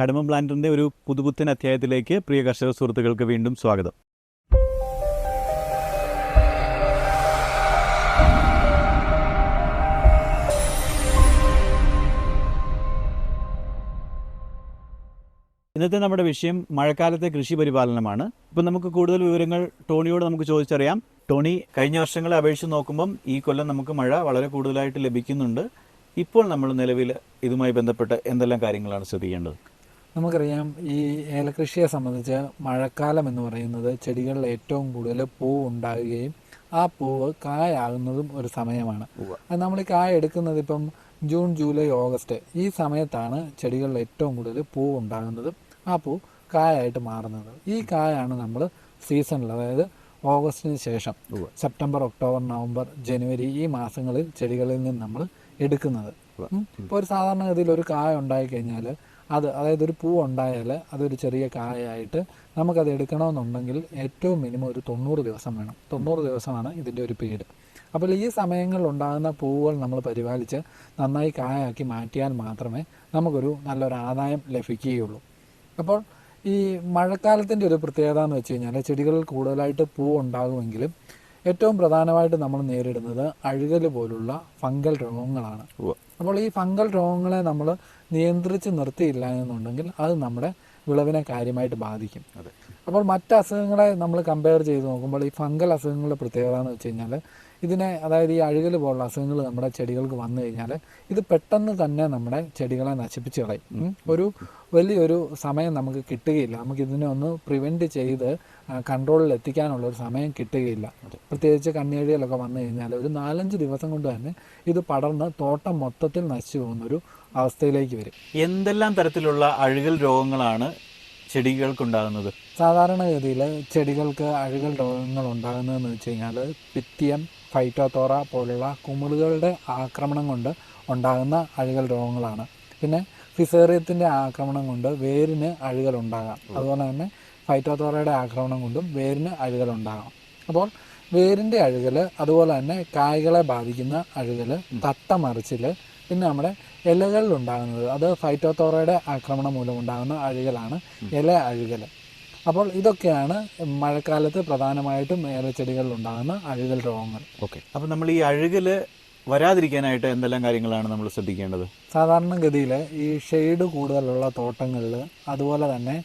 കടമ പ്ലാന്റിന്റെ ഒരു പുതുപുത്തൻ അധ്യായത്തിലേക്ക് പ്രിയ കർഷക സുഹൃത്തുക്കൾക്ക് വീണ്ടും സ്വാഗതം. ഇന്നത്തെ നമ്മുടെ വിഷയം മഴക്കാലത്തെ കൃഷി പരിപാലനമാണ്. ഇപ്പം നമുക്ക് കൂടുതൽ വിവരങ്ങൾ ടോണിയോട് നമുക്ക് ചോദിച്ചറിയാം. ടോണി കഴിഞ്ഞ വർഷങ്ങളെ അപേക്ഷിച്ച് നോക്കുമ്പം ഈ കൊല്ലം നമുക്ക് മഴ വളരെ കൂടുതലായിട്ട് ലഭിക്കുന്നുണ്ട്. ഇപ്പോൾ നമ്മൾ നിലവിൽ ഇതുമായി ബന്ധപ്പെട്ട് എന്തെല്ലാം കാര്യങ്ങളാണ് ശ്രദ്ധിക്കേണ്ടത്? നമുക്കറിയാം ഈ ഏലകൃഷിയെ സംബന്ധിച്ച് മഴക്കാലം എന്ന് പറയുന്നത് ചെടികളിൽ ഏറ്റവും കൂടുതൽ പൂ ഉണ്ടാകുകയും ആ പൂവ് കായാകുന്നതും ഒരു സമയമാണ്. അത് നമ്മൾ ഈ കായ എടുക്കുന്നത് ഇപ്പം ജൂൺ ജൂലൈ ഓഗസ്റ്റ് ഈ സമയത്താണ് ചെടികളിൽ ഏറ്റവും കൂടുതൽ പൂവ് ഉണ്ടാകുന്നതും ആ പൂ കായായിട്ട് മാറുന്നത്. ഈ കായാണ് നമ്മൾ സീസണിൽ അതായത് ഓഗസ്റ്റിന് ശേഷം സെപ്റ്റംബർ ഒക്ടോബർ നവംബർ ജനുവരി ഈ മാസങ്ങളിൽ ചെടികളിൽ നിന്ന് നമ്മൾ എടുക്കുന്നത്. ഇപ്പോൾ ഒരു സാധാരണഗതിയിൽ ഒരു കായ ഉണ്ടായി കഴിഞ്ഞാൽ അത് അതായത് ഒരു പൂ ഉണ്ടായാൽ അതൊരു ചെറിയ കായായിട്ട് നമുക്കത് എടുക്കണമെന്നുണ്ടെങ്കിൽ ഏറ്റവും മിനിമം ഒരു തൊണ്ണൂറ് ദിവസം വേണം. തൊണ്ണൂറ് ദിവസമാണ് ഇതിന്റെ ഒരു പീരീഡ്. അപ്പോൾ ഈ സമയങ്ങളിൽ ഉണ്ടാകുന്ന പൂവുകൾ നമ്മൾ പരിപാലിച്ച് നന്നായി കായാക്കി മാറ്റിയാൽ മാത്രമേ നമുക്കൊരു നല്ലൊരു ആദായം ലഭിക്കുകയുള്ളൂ. അപ്പോൾ ഈ മഴക്കാലത്തിന്റെ ഒരു പ്രത്യേകത എന്ന് വെച്ച് കഴിഞ്ഞാൽ ചെടികളിൽ കൂടുതലായിട്ട് പൂ ഉണ്ടാകുമെങ്കിലും ഏറ്റവും പ്രധാനമായിട്ട് നമ്മൾ നേരിടുന്നത് അഴുകൽ പോലുള്ള ഫംഗൽ രോഗങ്ങളാണ്. അപ്പോൾ ഈ ഫംഗൽ രോഗങ്ങളെ നമ്മൾ നിയന്ത്രിച്ച് നിർത്തിയില്ല എന്നുണ്ടെങ്കിൽ അത് നമ്മുടെ വിളവിനെ കാര്യമായിട്ട് ബാധിക്കും അതെ. അപ്പോൾ മറ്റ് അസുഖങ്ങളെ നമ്മൾ കമ്പയർ ചെയ്ത് നോക്കുമ്പോൾ ഈ ഫംഗൽ അസുഖങ്ങളുടെ പ്രത്യേകത എന്ന് വെച്ച് കഴിഞ്ഞാൽ ഇതിനെ അതായത് ഈ അഴുകൽ പോലുള്ള അസുഖങ്ങൾ നമ്മുടെ ചെടികൾക്ക് വന്നു കഴിഞ്ഞാൽ ഇത് പെട്ടെന്ന് തന്നെ നമ്മുടെ ചെടികളെ നശിപ്പിച്ച് കളയും. ഒരു വലിയൊരു സമയം നമുക്ക് കിട്ടുകയില്ല. നമുക്ക് ഇതിനെ ഒന്ന് പ്രിവെന്റ് ചെയ്ത് കൺട്രോളിൽ എത്തിക്കാനുള്ള ഒരു സമയം കിട്ടുകയില്ല. പ്രത്യേകിച്ച് കണ്ണിയഴികളൊക്കെ വന്നു കഴിഞ്ഞാൽ ഒരു നാലഞ്ച് ദിവസം കൊണ്ട് തന്നെ ഇത് പടർന്ന് തോട്ടം മൊത്തത്തിൽ നശിച്ചു പോകുന്നൊരു അവസ്ഥയിലേക്ക് വരും. എന്തെല്ലാം തരത്തിലുള്ള അഴുകൽ രോഗങ്ങളാണ് ചെടികൾക്കുണ്ടാകുന്നത്. സാധാരണഗതിയിൽ ചെടികൾക്ക് അഴുകൽ രോഗങ്ങൾ ഉണ്ടാകുന്നതെന്ന് വെച്ച് കഴിഞ്ഞാൽ പിത്തിയം ഫൈറ്റോത്തോറ പോലുള്ള കുമിളുകളുടെ ആക്രമണം കൊണ്ട് ഉണ്ടാകുന്ന അഴുകൽ രോഗങ്ങളാണ്. പിന്നെ ഫിസേറിയത്തിന്റെ ആക്രമണം കൊണ്ട് വേരിന് അഴുകൽ ഉണ്ടാകാം. അതുപോലെ തന്നെ ഫൈറ്റോത്തോറയുടെ ആക്രമണം കൊണ്ടും വേരിന് അഴുകൽ ഉണ്ടാകാം. അപ്പോൾ വേരിന്റെ അഴുകൽ അതുപോലെ തന്നെ കായ്കളെ ബാധിക്കുന്ന അഴുകൽ തട്ടമറിച്ചിൽ പിന്നെ നമ്മുടെ ഇലകളിൽ ഉണ്ടാകുന്നത് അത് ഫൈറ്റോത്തോറയുടെ ആക്രമണം മൂലം ഉണ്ടാകുന്ന അഴുകലാണ് ഇല അഴുകൽ. അപ്പോൾ ഇതൊക്കെയാണ് മഴക്കാലത്ത് പ്രധാനമായിട്ടും ഏലച്ചെടികളിൽ ഉണ്ടാകുന്ന അഴുകൽ രോഗങ്ങൾ. ഓക്കെ. അപ്പം നമ്മൾ ഈ അഴുകൽ വരാതിരിക്കാനായിട്ട് എന്തെല്ലാം കാര്യങ്ങളാണ് നമ്മൾ ശ്രദ്ധിക്കേണ്ടത്? സാധാരണഗതിയിൽ ഈ ഷെയ്ഡ് കൂടുതലുള്ള തോട്ടങ്ങളിൽ അതുപോലെ തന്നെ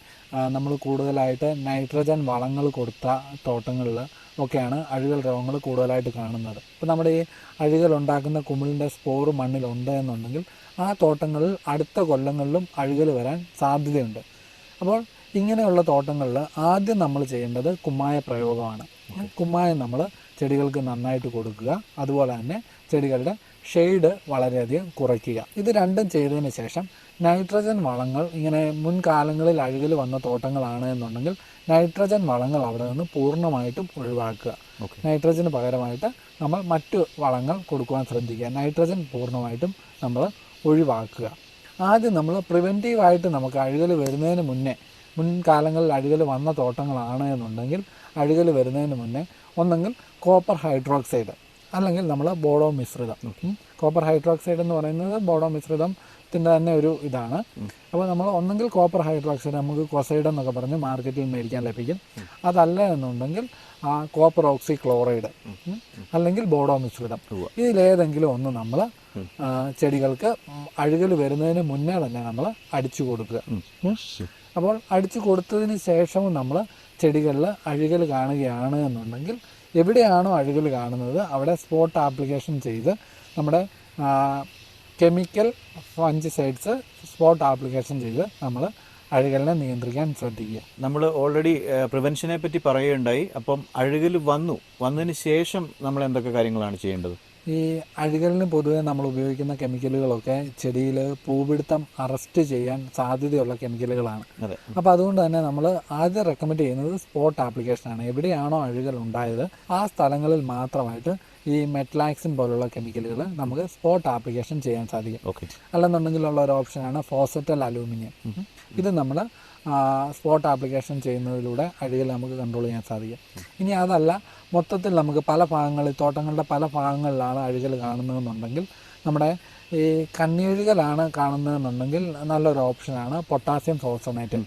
നമ്മൾ കൂടുതലായിട്ട് നൈട്രജൻ വളങ്ങൾ കൊടുത്ത തോട്ടങ്ങളിൽ ഒക്കെയാണ് അഴുകൽ രോഗങ്ങൾ കൂടുതലായിട്ട് കാണുന്നത്. ഇപ്പോൾ നമ്മുടെ ഈ അഴുകൽ ഉണ്ടാക്കുന്ന കുമിളിന്റെ സ്പോർ മണ്ണിലുണ്ട് എന്നുണ്ടെങ്കിൽ ആ തോട്ടങ്ങളിൽ അടുത്ത കൊല്ലങ്ങളിലും അഴുകൽ വരാൻ സാധ്യതയുണ്ട്. അപ്പോൾ ഇങ്ങനെയുള്ള തോട്ടങ്ങളിൽ ആദ്യം നമ്മൾ ചെയ്യേണ്ടത് കുമ്മായ പ്രയോഗമാണ്. കുമ്മായം നമ്മൾ ചെടികൾക്ക് നന്നായിട്ട് കൊടുക്കുക. അതുപോലെ തന്നെ ചെടികളുടെ ഷെയ്ഡ് വളരെയധികം കുറയ്ക്കുക. ഇത് രണ്ടും ചെയ്തതിന് ശേഷം നൈട്രജൻ വളങ്ങൾ ഇങ്ങനെ മുൻകാലങ്ങളിൽ അഴുകൽ വന്ന തോട്ടങ്ങളാണ് എന്നുണ്ടെങ്കിൽ നൈട്രജൻ വളങ്ങൾ അവിടെ നിന്ന് പൂർണമായിട്ടും ഒഴിവാക്കുക. നൈട്രജന് പകരമായിട്ട് നമ്മൾ മറ്റു വളങ്ങൾ കൊടുക്കുവാൻ ശ്രദ്ധിക്കുക. നൈട്രജൻ പൂർണമായിട്ടും നമ്മൾ ഒഴിവാക്കുക. ആദ്യം നമ്മൾ പ്രിവെന്റീവായിട്ട് നമുക്ക് അഴുകൽ വരുന്നതിന് മുന്നേ മുൻകാലങ്ങളിൽ അഴുകൽ വന്ന തോട്ടങ്ങളാണ് എന്നുണ്ടെങ്കിൽ അഴുകൽ വരുന്നതിന് മുന്നേ ഒന്നെങ്കിൽ കോപ്പർ ഹൈഡ്രോക്സൈഡ് അല്ലെങ്കിൽ നമ്മൾ ബോഡോ മിശ്രിതം. കോപ്പർ ഹൈഡ്രോക്സൈഡ് എന്ന് പറയുന്നത് ബോഡോ മിശ്രിതത്തിന്റെ തന്നെ ഒരു ഇതാണ്. അപ്പോൾ നമ്മൾ ഒന്നെങ്കിൽ കോപ്പർ ഹൈഡ്രോക്സൈഡ് നമുക്ക് കൊസൈഡ് എന്നൊക്കെ പറഞ്ഞ് മാർക്കറ്റിൽ മേടിക്കാൻ ലഭിക്കും. അതല്ല എന്നുണ്ടെങ്കിൽ ആ കോപ്പർ ഓക്സി ക്ലോറൈഡ് അല്ലെങ്കിൽ ബോഡോ മിശ്രിതം. ഇതിലേതെങ്കിലും ഒന്ന് നമ്മൾ ചെടികൾക്ക് അഴുകൽ വരുന്നതിന് മുന്നേ തന്നെ നമ്മൾ അടിച്ചു കൊടുക്കുക. അപ്പോൾ അടിച്ചു കൊടുത്തതിന് ശേഷവും നമ്മൾ ചെടികളിൽ അഴുകൽ കാണുകയാണ് എന്നുണ്ടെങ്കിൽ എവിടെയാണോ അഴുകൽ കാണുന്നത് അവിടെ സ്പോട്ട് ആപ്ലിക്കേഷൻ ചെയ്ത് നമ്മുടെ കെമിക്കൽ ഫഞ്ചിസൈഡ്സ് സ്പോട്ട് ആപ്ലിക്കേഷൻ ചെയ്ത് നമ്മൾ അഴുകലിനെ നിയന്ത്രിക്കാൻ ശ്രദ്ധിക്കുക. നമ്മൾ ഓൾറെഡി പ്രിവെൻഷനെ പറ്റി പറയുകയുണ്ടായി. അപ്പം അഴുകൽ വന്നു. വന്നതിന് ശേഷം നമ്മൾ എന്തൊക്കെ കാര്യങ്ങളാണ് ചെയ്യേണ്ടത്? ഈ അഴുകലിന് പൊതുവെ നമ്മൾ ഉപയോഗിക്കുന്ന കെമിക്കലുകളൊക്കെ ചെടിയിൽ പൂപിടുത്തം അറസ്റ്റ് ചെയ്യാൻ സാധ്യതയുള്ള കെമിക്കലുകളാണ്. അപ്പോൾ അതുകൊണ്ട് തന്നെ നമ്മൾ ആദ്യം റെക്കമെൻഡ് ചെയ്യുന്നത് സ്പോട്ട് ആപ്ലിക്കേഷനാണ് എവിടെയാണോ അഴുകൽ ഉണ്ടായത് ആ സ്ഥലങ്ങളിൽ മാത്രമായിട്ട് ഈ മെറ്റ്ലാക്സിൻ പോലുള്ള കെമിക്കലുകൾ നമുക്ക് സ്പോട്ട് ആപ്ലിക്കേഷൻ ചെയ്യാൻ സാധിക്കും. അല്ലെന്നുണ്ടെങ്കിലുള്ള ഒരു ഓപ്ഷനാണ് ഫോസറ്റൽ അലൂമിനിയം ഇത് നമ്മൾ സ്പോട്ട് ആപ്ലിക്കേഷൻ ചെയ്യുന്നതിലൂടെ അഴുകൽ നമുക്ക് കൺട്രോൾ ചെയ്യാൻ സാധിക്കും. ഇനി അതല്ല മൊത്തത്തിൽ നമുക്ക് പല ഭാഗങ്ങളിൽ തോട്ടങ്ങളുടെ പല ഭാഗങ്ങളിലാണ് അഴുകൽ കാണുന്നതെന്നുണ്ടെങ്കിൽ നമ്മുടെ ഈ കണ്ണിഴുകലാണ് കാണുന്നതെന്നുണ്ടെങ്കിൽ നല്ലൊരു ഓപ്ഷനാണ് പൊട്ടാസ്യം ഫോസ്ഫോണേറ്റ്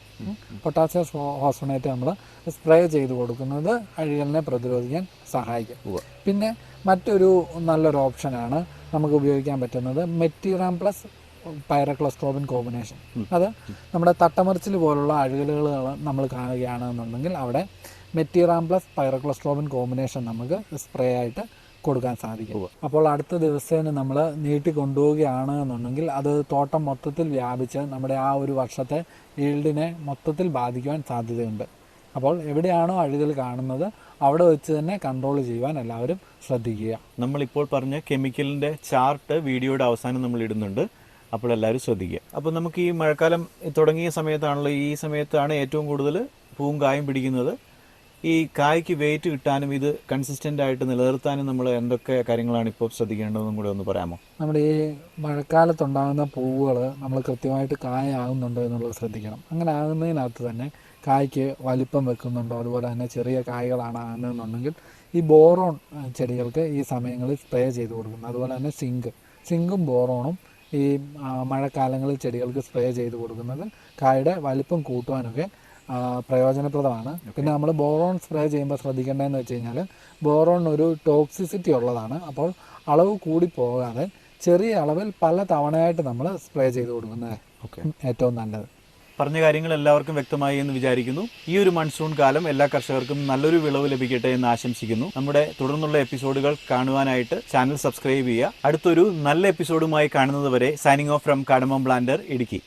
പൊട്ടാസ്യം ഹോസണേറ്റ് നമ്മൾ സ്പ്രേ ചെയ്ത് കൊടുക്കുന്നത് അഴുകലിനെ പ്രതിരോധിക്കാൻ സഹായിക്കും. പിന്നെ മറ്റൊരു നല്ലൊരു ഓപ്ഷനാണ് നമുക്ക് ഉപയോഗിക്കാൻ പറ്റുന്നത് മെറ്റീറാം പ്ലസ് പൈറക്ലോസ്ട്രോബിൻ കോമ്പിനേഷൻ. അത് നമ്മുടെ തട്ടമറിച്ചിൽ പോലുള്ള അഴുകലുകൾ നമ്മൾ കാണുകയാണെന്നുണ്ടെങ്കിൽ അവിടെ മെറ്റീറാം പ്ലസ് പൈറക്ലോസ്ട്രോബിൻ കോമ്പിനേഷൻ നമുക്ക് സ്പ്രേ ആയിട്ട് കൊടുക്കാൻ സാധിക്കും. അപ്പോൾ അടുത്ത ദിവസേന നമ്മൾ നീട്ടി കൊണ്ടുപോവുകയാണ് എന്നുണ്ടെങ്കിൽ അത് തോട്ടം മൊത്തത്തിൽ വ്യാപിച്ച് നമ്മുടെ ആ ഒരു വർഷത്തെ ഈൽഡിനെ മൊത്തത്തിൽ ബാധിക്കുവാൻ സാധ്യതയുണ്ട്. അപ്പോൾ എവിടെയാണോ അഴുകൽ കാണുന്നത് അവിടെ വെച്ച് തന്നെ കൺട്രോൾ ചെയ്യുവാൻ എല്ലാവരും ശ്രദ്ധിക്കുക. നമ്മളിപ്പോൾ പറഞ്ഞ കെമിക്കലിന്റെ ചാർട്ട് വീഡിയോയുടെ അവസാനം നമ്മൾ ഇടുന്നുണ്ട്. അപ്പോൾ എല്ലാവരും ശ്രദ്ധിക്കുക. അപ്പോൾ നമുക്ക് ഈ മഴക്കാലം തുടങ്ങിയ സമയത്താണല്ലോ ഈ സമയത്താണ് ഏറ്റവും കൂടുതൽ പൂവും കായും പിടിക്കുന്നത്. ഈ കായ്ക്ക് വെയിറ്റ് കിട്ടാനും ഇത് കൺസിസ്റ്റന്റ് ആയിട്ട് നിലനിർത്താനും നമ്മൾ എന്തൊക്കെ കാര്യങ്ങളാണ് ഇപ്പോൾ ശ്രദ്ധിക്കേണ്ടതെന്നും കൂടെ ഒന്ന് പറയാമോ? നമ്മുടെ ഈ മഴക്കാലത്തുണ്ടാകുന്ന പൂവുകൾ നമ്മൾ കൃത്യമായിട്ട് കായാകുന്നുണ്ടോ എന്നുള്ളത് ശ്രദ്ധിക്കണം. അങ്ങനെ ആകുന്നതിനകത്ത് തന്നെ കായ്ക്ക് വലിപ്പം വെക്കുന്നുണ്ടോ? അതുപോലെ തന്നെ ചെറിയ കായകളാണ് ആകുന്നതെന്നുണ്ടെങ്കിൽ ഈ ബോറോൺ ചെടികൾക്ക് ഈ സമയങ്ങളിൽ സ്പ്രേ ചെയ്ത് കൊടുക്കുന്നത് അതുപോലെ തന്നെ സിങ്ക്. സിങ്കും ബോറോണും ഈ മഴക്കാലങ്ങളിൽ ചെടികൾക്ക് സ്പ്രേ ചെയ്ത് കൊടുക്കുന്നത് കായയുടെ വലിപ്പം കൂട്ടുവാനൊക്കെ പ്രയോജനപ്രദമാണ്. പിന്നെ നമ്മൾ ബോറോൺ സ്പ്രേ ചെയ്യുമ്പോൾ ശ്രദ്ധിക്കേണ്ടതെന്ന് വെച്ച് കഴിഞ്ഞാൽ ബോറോൺ ഒരു ടോക്സിസിറ്റി ഉള്ളതാണ്. അപ്പോൾ അളവ് കൂടി പോകാതെ ചെറിയ അളവിൽ പല തവണയായിട്ട് നമ്മൾ സ്പ്രേ ചെയ്ത് കൊടുക്കുന്നത് ഓക്കെ. ഏറ്റവും നല്ലത്. പറഞ്ഞ കാര്യങ്ങൾ എല്ലാവർക്കും വ്യക്തമായി എന്ന് വിചാരിക്കുന്നു. ഈ ഒരു മൺസൂൺ കാലം എല്ലാ കർഷകർക്കും നല്ലൊരു വിളവ് ലഭിക്കട്ടെ എന്ന് ആശംസിക്കുന്നു. നമ്മുടെ തുടർന്നുള്ള എപ്പിസോഡുകൾ കാണുവാനായിട്ട് ചാനൽ സബ്സ്ക്രൈബ് ചെയ്യുക. അടുത്തൊരു നല്ല എപ്പിസോഡുമായി കാണുന്നതുവരെ signing off from cardamom planter Idukki.